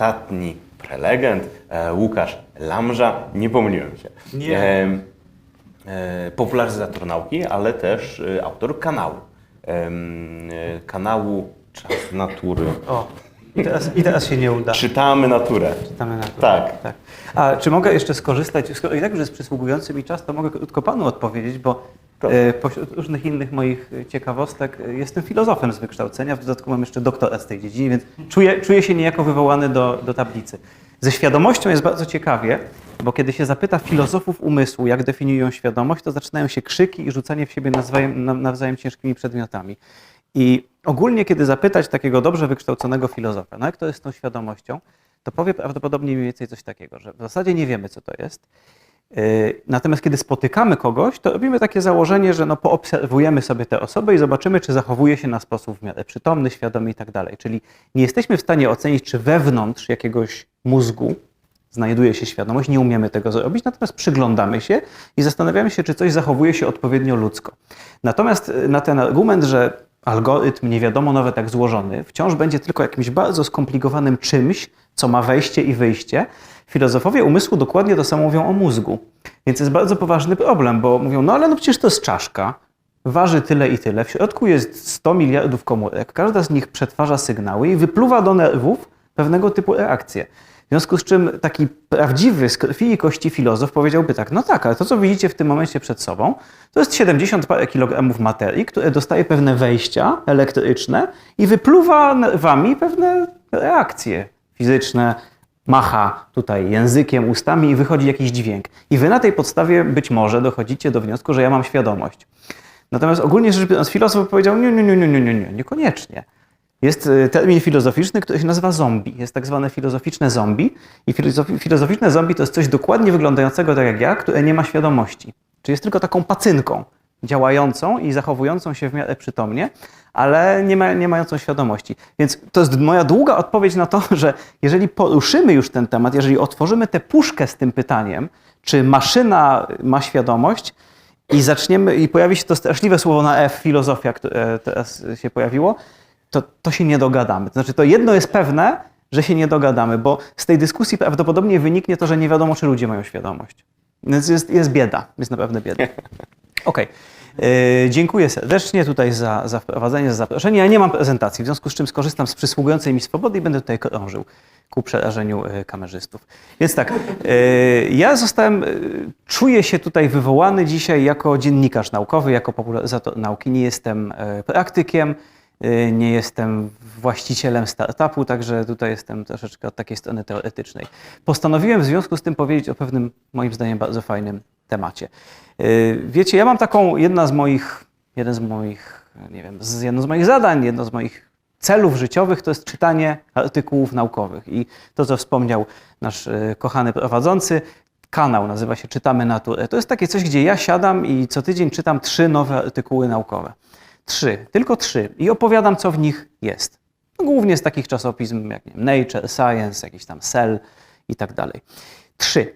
ostatni prelegent, e, Łukasz Lamża, nie pomyliłem się. Nie. E, e, popularyzator nauki, ale też autor kanału. Kanału Czas Natury. O, i teraz, i teraz się nie uda. Czytamy naturę. Czytamy na to. Tak. tak. A czy mogę jeszcze skorzystać, skoro i tak już jest przysługujący mi czas, to mogę krótko Panu odpowiedzieć, bo Proszę. e, pośród różnych innych moich e, ciekawostek e, jestem filozofem z wykształcenia, w dodatku mam jeszcze doktora z tej dziedziny, więc czuję, czuję się niejako wywołany do, do tablicy. Ze świadomością jest bardzo ciekawie, bo kiedy się zapyta filozofów umysłu, jak definiują świadomość, to zaczynają się krzyki i rzucanie w siebie nawzajem, na- nawzajem ciężkimi przedmiotami. I ogólnie, kiedy zapytać takiego dobrze wykształconego filozofa, no jak to jest z tą świadomością, to powie prawdopodobnie mniej więcej coś takiego, że w zasadzie nie wiemy, co to jest. Yy, Natomiast kiedy spotykamy kogoś, to robimy takie założenie, że no poobserwujemy sobie tę osobę i zobaczymy, czy zachowuje się na sposób w miarę przytomny, świadomy i tak dalej. Czyli nie jesteśmy w stanie ocenić, czy wewnątrz jakiegoś mózgu znajduje się świadomość, nie umiemy tego zrobić, natomiast przyglądamy się i zastanawiamy się, czy coś zachowuje się odpowiednio ludzko. Natomiast y, na ten argument, że algorytm nie wiadomo nawet jak złożony, wciąż będzie tylko jakimś bardzo skomplikowanym czymś, co ma wejście i wyjście, filozofowie umysłu dokładnie to samo mówią o mózgu. Więc jest bardzo poważny problem, bo mówią, no ale no przecież to jest czaszka, waży tyle i tyle, w środku jest 100 miliardów komórek, każda z nich przetwarza sygnały i wypluwa do nerwów pewnego typu reakcje. W związku z czym taki prawdziwy z krwi i kości filozof powiedziałby tak, no tak, ale to co widzicie w tym momencie przed sobą, to jest 70 parę kilogramów materii, które dostaje pewne wejścia elektryczne i wypluwa nerwami pewne reakcje fizyczne, macha tutaj językiem, ustami i wychodzi jakiś dźwięk. I wy na tej podstawie być może dochodzicie do wniosku, że ja mam świadomość. Natomiast ogólnie rzecz biorąc, filozof powiedział: nie, nie, nie, nie, nie, nie, niekoniecznie. Jest y, termin filozoficzny, który się nazywa zombie. Jest tak zwane filozoficzne zombie. I filozoficzne zombie to jest coś dokładnie wyglądającego tak jak ja, które nie ma świadomości. Czyli jest tylko taką pacynką działającą i zachowującą się w miarę przytomnie, ale nie, ma, nie mającą świadomości. Więc to jest moja długa odpowiedź na to, że jeżeli poruszymy już ten temat, jeżeli otworzymy tę puszkę z tym pytaniem, czy maszyna ma świadomość, i zaczniemy, i pojawi się to straszliwe słowo na F, filozofia, które teraz się pojawiło, to, to się nie dogadamy. To znaczy, to jedno jest pewne, że się nie dogadamy, bo z tej dyskusji prawdopodobnie wyniknie to, że nie wiadomo, czy ludzie mają świadomość. Więc jest, jest bieda, jest naprawdę bieda. Okej. Yy, Dziękuję serdecznie tutaj za, za wprowadzenie, za zaproszenie. Ja nie mam prezentacji, w związku z czym skorzystam z przysługującej mi swobody i będę tutaj krążył ku przerażeniu yy, kamerzystów. Więc tak, yy, ja zostałem, czuję się tutaj wywołany dzisiaj jako dziennikarz naukowy, jako popularyzator nauki. Nie jestem praktykiem, nie jestem właścicielem startupu, także tutaj jestem troszeczkę od takiej strony teoretycznej. Postanowiłem w związku z tym powiedzieć o pewnym, moim zdaniem, bardzo fajnym temacie. Yy, Wiecie, ja mam taką, jedna z moich, jeden z moich, nie wiem, z, jedno z moich zadań, jedno z moich celów życiowych to jest czytanie artykułów naukowych. I to, co wspomniał nasz yy, kochany prowadzący, kanał nazywa się Czytamy Naturę. To jest takie coś, gdzie ja siadam i co tydzień czytam trzy nowe artykuły naukowe. Trzy, tylko trzy. I opowiadam, co w nich jest. No, głównie z takich czasopism jak wiem, Nature, Science, jakiś tam Cell i tak dalej. Trzy.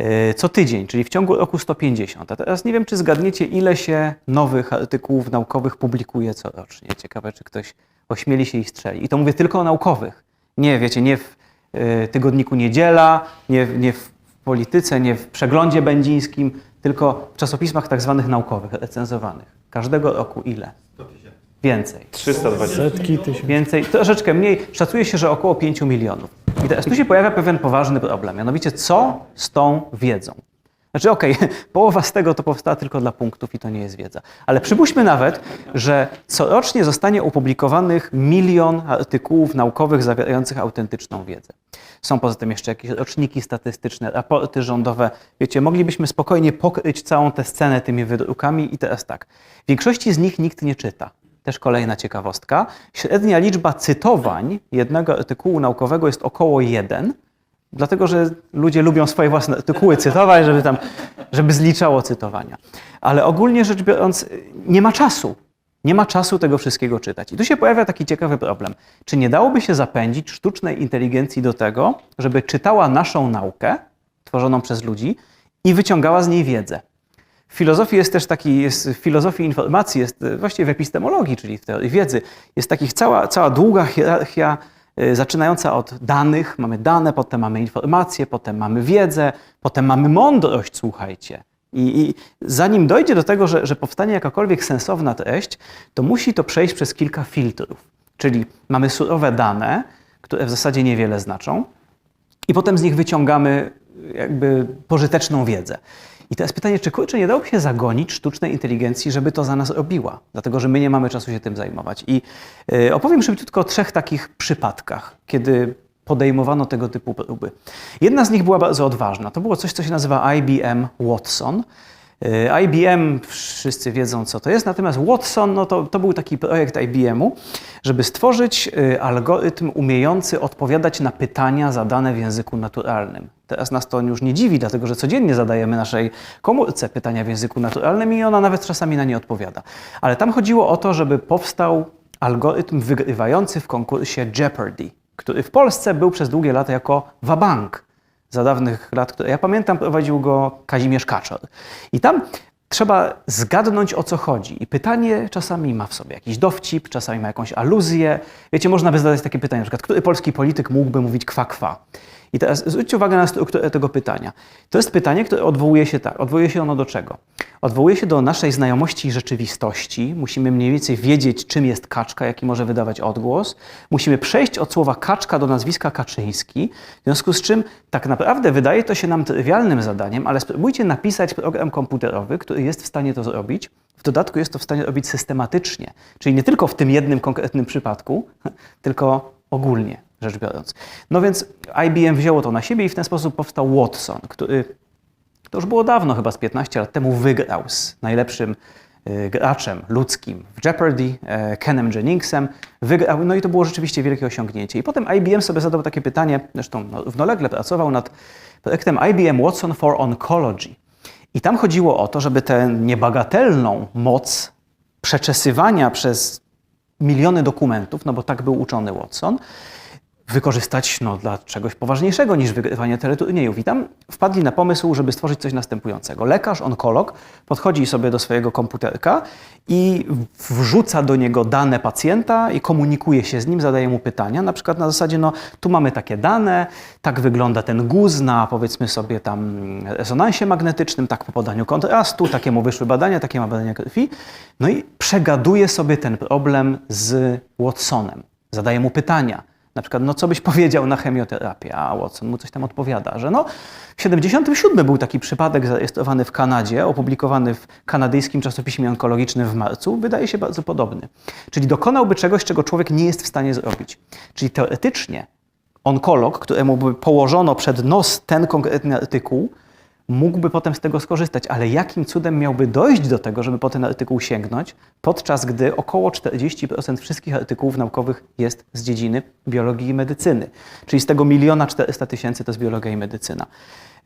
Yy, Co tydzień, czyli w ciągu roku 150. A teraz nie wiem, czy zgadniecie, ile się nowych artykułów naukowych publikuje corocznie. Ciekawe, czy ktoś ośmieli się i strzeli. I to mówię tylko o naukowych. Nie, wiecie, nie w yy, tygodniku Niedziela, nie, nie w polityce, nie w przeglądzie będzińskim, tylko w czasopismach tak zwanych naukowych, recenzowanych. Każdego roku ile? Więcej. 320. Setki tysięcy. Więcej, troszeczkę mniej. Szacuje się, że około 5 milionów. I teraz tu się pojawia pewien poważny problem. Mianowicie, co z tą wiedzą? Znaczy, okej, połowa z tego to powstała tylko dla punktów i to nie jest wiedza. Ale przypuśćmy nawet, że corocznie zostanie opublikowanych milion artykułów naukowych zawierających autentyczną wiedzę. Są poza tym jeszcze jakieś roczniki statystyczne, raporty rządowe. Wiecie, moglibyśmy spokojnie pokryć całą tę scenę tymi wydrukami i teraz tak. W większości z nich nikt nie czyta. Też kolejna ciekawostka. Średnia liczba cytowań jednego artykułu naukowego jest około 1, dlatego że ludzie lubią swoje własne artykuły cytować, żeby tam, żeby zliczało cytowania. Ale ogólnie rzecz biorąc, nie ma czasu. Nie ma czasu tego wszystkiego czytać. I tu się pojawia taki ciekawy problem. Czy nie dałoby się zapędzić sztucznej inteligencji do tego, żeby czytała naszą naukę, tworzoną przez ludzi, i wyciągała z niej wiedzę? W filozofii jest też taki, jest, w filozofii informacji, jest e, właściwie w epistemologii, czyli w teorii wiedzy, jest takich cała, cała długa hierarchia y, zaczynająca od danych. Mamy dane, potem mamy informacje, potem mamy wiedzę, potem mamy mądrość, słuchajcie. I, I zanim dojdzie do tego, że, że powstanie jakakolwiek sensowna treść, to musi to przejść przez kilka filtrów. Czyli mamy surowe dane, które w zasadzie niewiele znaczą, i potem z nich wyciągamy jakby pożyteczną wiedzę. I teraz pytanie, czy kurczę, nie dałoby się zagonić sztucznej inteligencji, żeby to za nas robiła? Dlatego, że my nie mamy czasu się tym zajmować. I y, opowiem szybciutko o trzech takich przypadkach, kiedy podejmowano tego typu próby. Jedna z nich była bardzo odważna. To było coś, co się nazywa IBM Watson. Y, IBM, wszyscy wiedzą, co to jest, natomiast Watson no to, to był taki projekt IBM-u, żeby stworzyć y, algorytm umiejący odpowiadać na pytania zadane w języku naturalnym. Teraz nas to już nie dziwi, dlatego że codziennie zadajemy naszej komórce pytania w języku naturalnym i ona nawet czasami na nie odpowiada. Ale tam chodziło o to, żeby powstał algorytm wygrywający w konkursie Jeopardy, który w Polsce był przez długie lata jako wabank za dawnych lat, ja pamiętam, prowadził go Kazimierz Kaczor. I tam trzeba zgadnąć o co chodzi. I pytanie czasami ma w sobie jakiś dowcip, czasami ma jakąś aluzję. Wiecie, można by zadać takie pytanie, na przykład, który polski polityk mógłby mówić kwa kwa? I teraz zwróćcie uwagę na strukturę tego pytania. To jest pytanie, które odwołuje się tak. Odwołuje się ono do czego? Odwołuje się do naszej znajomości rzeczywistości. Musimy mniej więcej wiedzieć, czym jest kaczka, jaki może wydawać odgłos. Musimy przejść od słowa kaczka do nazwiska Kaczyński. W związku z czym tak naprawdę wydaje to się nam trywialnym zadaniem, ale spróbujcie napisać program komputerowy, który jest w stanie to zrobić. W dodatku jest to w stanie robić systematycznie, czyli nie tylko w tym jednym konkretnym przypadku, tylko ogólnie rzecz biorąc. No więc IBM wzięło to na siebie i w ten sposób powstał Watson, który to już było dawno, chyba z 15 lat temu, wygrał z najlepszym y, graczem ludzkim w Jeopardy, e, Kenem Jenningsem. Wygrał, no i to było rzeczywiście wielkie osiągnięcie. I potem IBM sobie zadał takie pytanie, zresztą no, równolegle pracował nad projektem IBM Watson for Oncology. I tam chodziło o to, żeby tę niebagatelną moc przeczesywania przez miliony dokumentów, no bo tak był uczony Watson, wykorzystać no, dla czegoś poważniejszego niż wygrywanie teleturniejów. I tam wpadli na pomysł, żeby stworzyć coś następującego. Lekarz, onkolog podchodzi sobie do swojego komputerka i wrzuca do niego dane pacjenta i komunikuje się z nim, zadaje mu pytania, na przykład na zasadzie, no tu mamy takie dane, tak wygląda ten guz na powiedzmy sobie tam rezonansie magnetycznym, tak po podaniu kontrastu, takie mu wyszły badania, takie ma badania krwi. No i przegaduje sobie ten problem z Watsonem. Zadaje mu pytania. Na przykład, no co byś powiedział na chemioterapię? A Watson mu coś tam odpowiada, że no w 77 był taki przypadek zarejestrowany w Kanadzie, opublikowany w kanadyjskim czasopiśmie onkologicznym w marcu, wydaje się bardzo podobny. Czyli dokonałby czegoś, czego człowiek nie jest w stanie zrobić. Czyli teoretycznie onkolog, któremu by położono przed nos ten konkretny artykuł, mógłby potem z tego skorzystać, ale jakim cudem miałby dojść do tego, żeby po ten artykuł sięgnąć, podczas gdy około 40% wszystkich artykułów naukowych jest z dziedziny biologii i medycyny. Czyli z tego miliona 400 tysięcy to jest biologia i medycyna.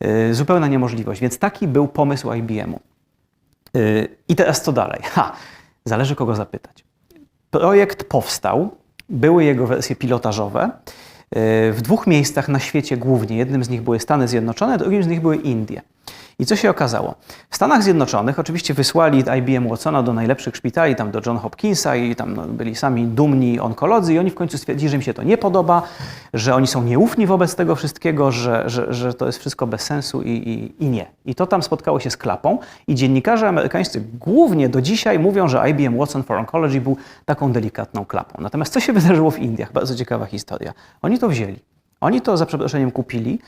Yy, zupełna niemożliwość. Więc taki był pomysł IBM-u. Yy, I teraz co dalej? Ha, zależy kogo zapytać. Projekt powstał, były jego wersje pilotażowe w dwóch miejscach na świecie głównie. Jednym z nich były Stany Zjednoczone, drugim z nich były Indie. I co się okazało? W Stanach Zjednoczonych oczywiście wysłali IBM Watsona do najlepszych szpitali, tam do John Hopkinsa i tam no, byli sami dumni onkolodzy i oni w końcu stwierdzili, że im się to nie podoba, że oni są nieufni wobec tego wszystkiego, że, że, że to jest wszystko bez sensu i, i, i nie. I to tam spotkało się z klapą i dziennikarze amerykańscy głównie do dzisiaj mówią, że IBM Watson for Oncology był taką delikatną klapą. Natomiast co się wydarzyło w Indiach? Bardzo ciekawa historia. Oni to wzięli. Oni to za przeproszeniem kupili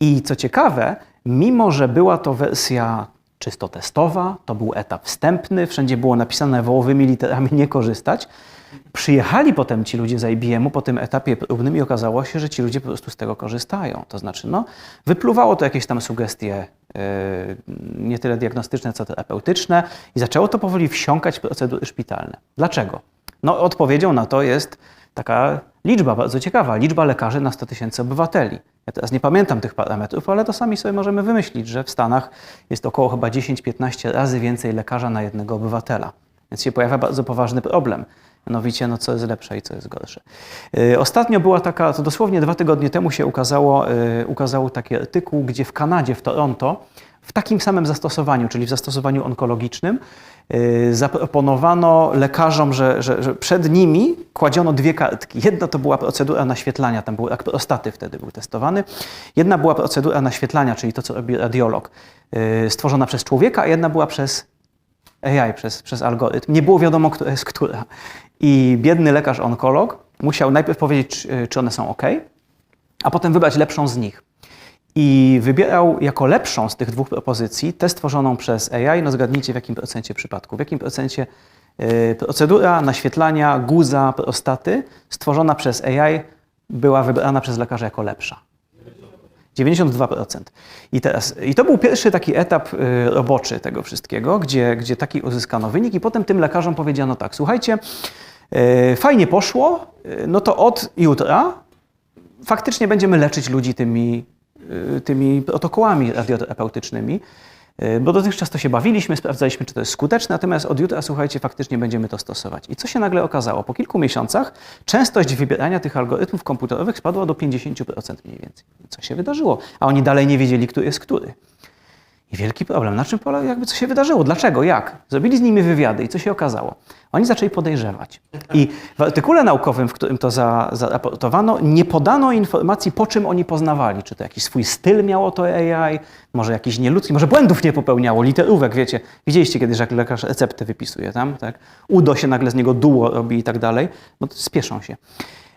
i co ciekawe, mimo że była to wersja czysto testowa, to był etap wstępny, wszędzie było napisane wołowymi literami nie korzystać, przyjechali potem ci ludzie z IBM-u po tym etapie próbnym i okazało się, że ci ludzie po prostu z tego korzystają. To znaczy, no, wypluwało to jakieś tam sugestie yy, nie tyle diagnostyczne, co terapeutyczne i zaczęło to powoli wsiąkać procedury szpitalne. Dlaczego? No, odpowiedzią na to jest taka liczba bardzo ciekawa, liczba lekarzy na 100 tysięcy obywateli. Ja teraz nie pamiętam tych parametrów, ale to sami sobie możemy wymyślić, że w Stanach jest około chyba 10-15 razy więcej lekarza na jednego obywatela. Więc się pojawia bardzo poważny problem. Mianowicie, no co jest lepsze i co jest gorsze. Yy, ostatnio była taka, to dosłownie dwa tygodnie temu się ukazało, yy, ukazał taki artykuł, gdzie w Kanadzie, w Toronto, w takim samym zastosowaniu, czyli w zastosowaniu onkologicznym, yy, zaproponowano lekarzom, że, że, że przed nimi kładziono dwie kartki. Jedna to była procedura naświetlania, tam był rak prostaty wtedy był testowany. Jedna była procedura naświetlania, czyli to, co robi radiolog, yy, stworzona przez człowieka, a jedna była przez AI, przez, przez algorytm. Nie było wiadomo, która jest która. I biedny lekarz onkolog musiał najpierw powiedzieć, czy one są ok, a potem wybrać lepszą z nich. I wybierał jako lepszą z tych dwóch propozycji tę stworzoną przez AI. No zgadnijcie w jakim procencie przypadku. W jakim procencie yy, procedura naświetlania guza prostaty stworzona przez AI była wybrana przez lekarza jako lepsza. 92%. I, teraz, I to był pierwszy taki etap y, roboczy tego wszystkiego, gdzie, gdzie taki uzyskano wynik, i potem tym lekarzom powiedziano tak: słuchajcie, y, fajnie poszło, y, no to od jutra faktycznie będziemy leczyć ludzi tymi, y, tymi protokołami radioterapeutycznymi. Y, Bo dotychczas to się bawiliśmy, sprawdzaliśmy, czy to jest skuteczne, natomiast od jutra, słuchajcie, faktycznie będziemy to stosować. I co się nagle okazało? Po kilku miesiącach częstość wybierania tych algorytmów komputerowych spadła do 50% mniej więcej. Co się wydarzyło? A oni dalej nie wiedzieli, który jest który. I wielki problem. Na czym polega, jakby co się wydarzyło? Dlaczego? Jak? Zrobili z nimi wywiady i co się okazało? Oni zaczęli podejrzewać. I w artykule naukowym, w którym to za- zaraportowano, nie podano informacji, po czym oni poznawali. Czy to jakiś swój styl miało to AI, może jakiś nieludzki, może błędów nie popełniało, literówek, wiecie. Widzieliście kiedyś, jak lekarz receptę wypisuje tam, tak? Udo się nagle z niego duło robi i tak dalej. No to spieszą się.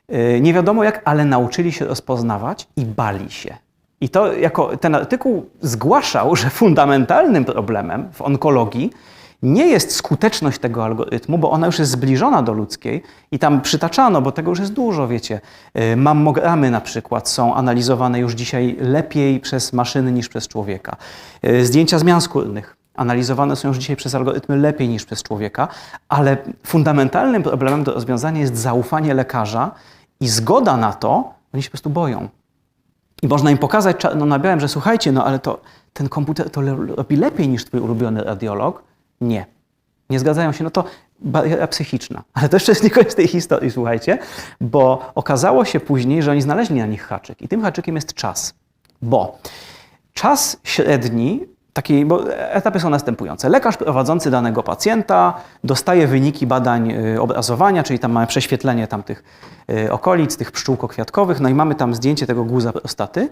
Yy, Nie wiadomo jak, ale nauczyli się rozpoznawać i bali się. I to jako ten artykuł zgłaszał, że fundamentalnym problemem w onkologii nie jest skuteczność tego algorytmu, bo ona już jest zbliżona do ludzkiej i tam przytaczano, bo tego już jest dużo, wiecie. Y, Mammogramy na przykład są analizowane już dzisiaj lepiej przez maszyny niż przez człowieka. Y, Zdjęcia zmian skórnych analizowane są już dzisiaj przez algorytmy lepiej niż przez człowieka, ale fundamentalnym problemem do rozwiązania jest zaufanie lekarza i zgoda na to, oni się po prostu boją. I można im pokazać czarno na białym, że słuchajcie, no ale to ten komputer to robi lepiej niż twój ulubiony radiolog. Nie. Nie zgadzają się, no to bariera psychiczna. Ale to jeszcze jest nie koniec tej historii, słuchajcie, bo okazało się później, że oni znaleźli na nich haczyk. I tym haczykiem jest czas. Bo czas średni takiej, bo etapy są następujące. Lekarz prowadzący danego pacjenta dostaje wyniki badań y, obrazowania, czyli tam mamy prześwietlenie tamtych y, okolic, tych pszczółko-kwiatkowych, no i mamy tam zdjęcie tego guza prostaty.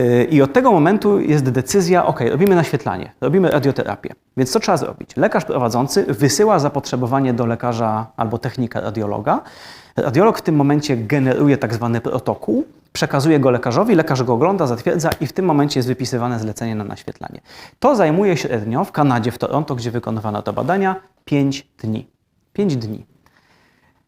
Y, I od tego momentu jest decyzja, ok, robimy naświetlanie, robimy radioterapię. Więc co trzeba zrobić? Lekarz prowadzący wysyła zapotrzebowanie do lekarza albo technika radiologa. Radiolog w tym momencie generuje tak zwany protokół, przekazuje go lekarzowi, lekarz go ogląda, zatwierdza i w tym momencie jest wypisywane zlecenie na naświetlanie. To zajmuje średnio w Kanadzie, w Toronto, gdzie wykonywano te badania, 5 dni. 5 dni.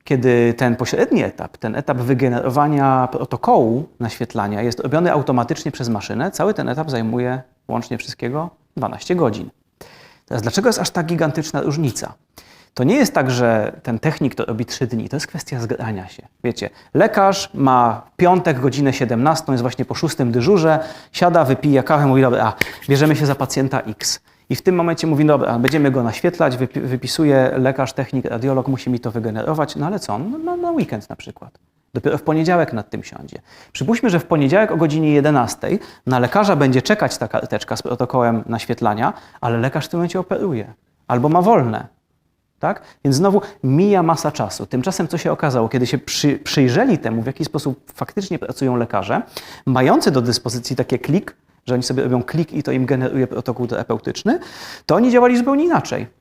Kiedy ten pośredni etap, ten etap wygenerowania protokołu naświetlania jest robiony automatycznie przez maszynę, cały ten etap zajmuje łącznie wszystkiego 12 godzin. Teraz dlaczego jest aż tak gigantyczna różnica? To nie jest tak, że ten technik to robi 3 dni, to jest kwestia zgrania się. Wiecie, lekarz ma w piątek godzinę 17, jest właśnie po szóstym dyżurze, siada, wypija kawę, mówi, dobra, bierzemy się za pacjenta X. I w tym momencie mówi, dobra, będziemy go naświetlać, wypi- wypisuje lekarz, technik, radiolog, musi mi to wygenerować, no ale co, no, na weekend na przykład. Dopiero w poniedziałek nad tym siądzie. Przypuśćmy, że w poniedziałek o godzinie 11 na lekarza będzie czekać ta karteczka z protokołem naświetlania, ale lekarz w tym momencie operuje albo ma wolne. Tak? Więc znowu mija masa czasu. Tymczasem co się okazało, kiedy się przy, przyjrzeli temu, w jaki sposób faktycznie pracują lekarze, mający do dyspozycji takie klik, że oni sobie robią klik i to im generuje protokół terapeutyczny, to oni działali zupełnie inaczej.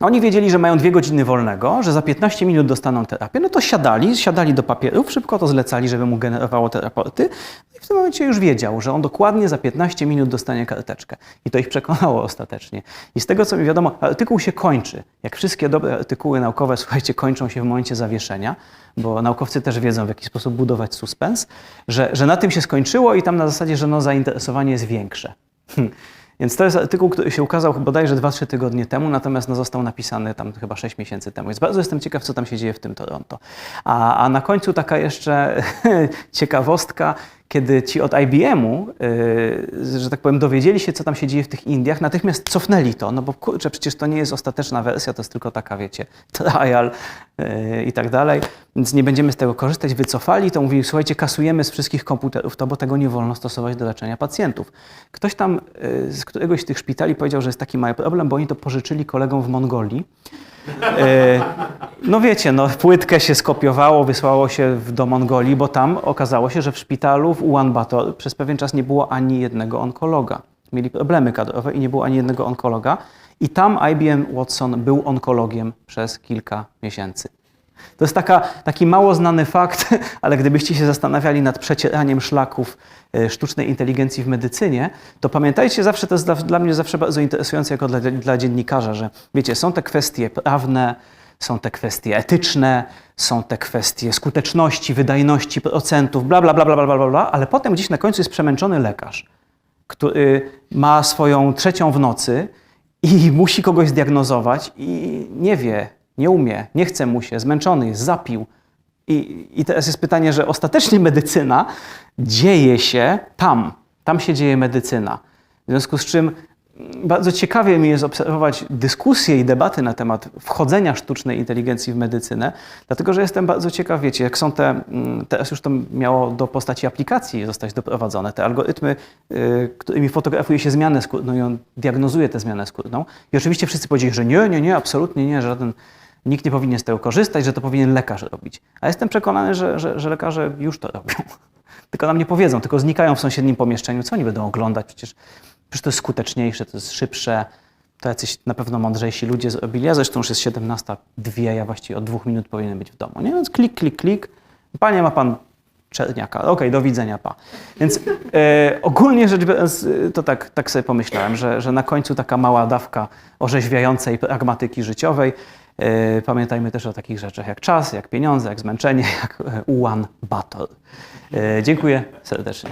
Oni wiedzieli, że mają dwie godziny wolnego, że za 15 minut dostaną terapię, no to siadali, siadali do papierów, szybko to zlecali, żeby mu generowało te raporty no i w tym momencie już wiedział, że on dokładnie za 15 minut dostanie karteczkę. I to ich przekonało ostatecznie. I z tego, co mi wiadomo, artykuł się kończy. Jak wszystkie dobre artykuły naukowe, słuchajcie, kończą się w momencie zawieszenia, bo naukowcy też wiedzą, w jaki sposób budować suspens, że, że na tym się skończyło i tam na zasadzie, że no, zainteresowanie jest większe. Więc to jest artykuł, który się ukazał bodajże 2-3 tygodnie temu, natomiast no, został napisany tam chyba 6 miesięcy temu. Więc bardzo jestem ciekaw, co tam się dzieje w tym Toronto. A, a na końcu taka jeszcze ciekawostka. Kiedy ci od IBM-u, yy, że tak powiem, dowiedzieli się, co tam się dzieje w tych Indiach, natychmiast cofnęli to, no bo kurczę, przecież to nie jest ostateczna wersja, to jest tylko taka, wiecie, trial yy, i tak dalej, więc nie będziemy z tego korzystać, wycofali to, mówili, słuchajcie, kasujemy z wszystkich komputerów to, bo tego nie wolno stosować do leczenia pacjentów. Ktoś tam yy, z któregoś z tych szpitali powiedział, że jest taki mały problem, bo oni to pożyczyli kolegom w Mongolii, E, No wiecie, no, płytkę się skopiowało, wysłało się do Mongolii, bo tam okazało się, że w szpitalu w Ulaanbaatar przez pewien czas nie było ani jednego onkologa. Mieli problemy kadrowe i nie było ani jednego onkologa. I tam IBM Watson był onkologiem przez kilka miesięcy. To jest taka, taki mało znany fakt, ale gdybyście się zastanawiali nad przecieraniem szlaków e, sztucznej inteligencji w medycynie, to pamiętajcie zawsze, to jest dla, dla mnie zawsze bardzo interesujące jako dla, dla dziennikarza, że wiecie, są te kwestie prawne, są te kwestie etyczne, są te kwestie skuteczności, wydajności, procentów, bla, bla, bla, bla, bla, bla, bla, ale potem gdzieś na końcu jest przemęczony lekarz, który ma swoją trzecią w nocy i musi kogoś zdiagnozować i nie wie, nie umie, nie chce mu się, zmęczony jest, zapił. I, I teraz jest pytanie, że ostatecznie medycyna dzieje się tam. Tam się dzieje medycyna. W związku z czym bardzo ciekawie mi jest obserwować dyskusje i debaty na temat wchodzenia sztucznej inteligencji w medycynę, dlatego że jestem bardzo ciekaw, wiecie, jak są te, mm, teraz już to miało do postaci aplikacji zostać doprowadzone, te algorytmy, y, którymi fotografuje się zmianę skórną i on diagnozuje tę zmianę skórną. I oczywiście wszyscy powiedzieli, że nie, nie, nie, absolutnie nie, żaden, nikt nie powinien z tego korzystać, że to powinien lekarz robić. A jestem przekonany, że, że, że lekarze już to robią. Tylko nam nie powiedzą, tylko znikają w sąsiednim pomieszczeniu. Co oni będą oglądać? Przecież, przecież to jest skuteczniejsze, to jest szybsze. To jacyś na pewno mądrzejsi ludzie zrobili. Ja zresztą już jest 17.02, ja właściwie od dwóch minut powinien być w domu. Nie? Więc klik, klik, klik. Panie, ma pan czerniaka. Okej, do widzenia, pa. Więc e, ogólnie rzecz biorąc, e, to tak, tak sobie pomyślałem, że, że na końcu taka mała dawka orzeźwiającej pragmatyki życiowej. E, pamiętajmy też o takich rzeczach jak czas, jak pieniądze, jak zmęczenie, jak e, ułan bator. E, dziękuję serdecznie.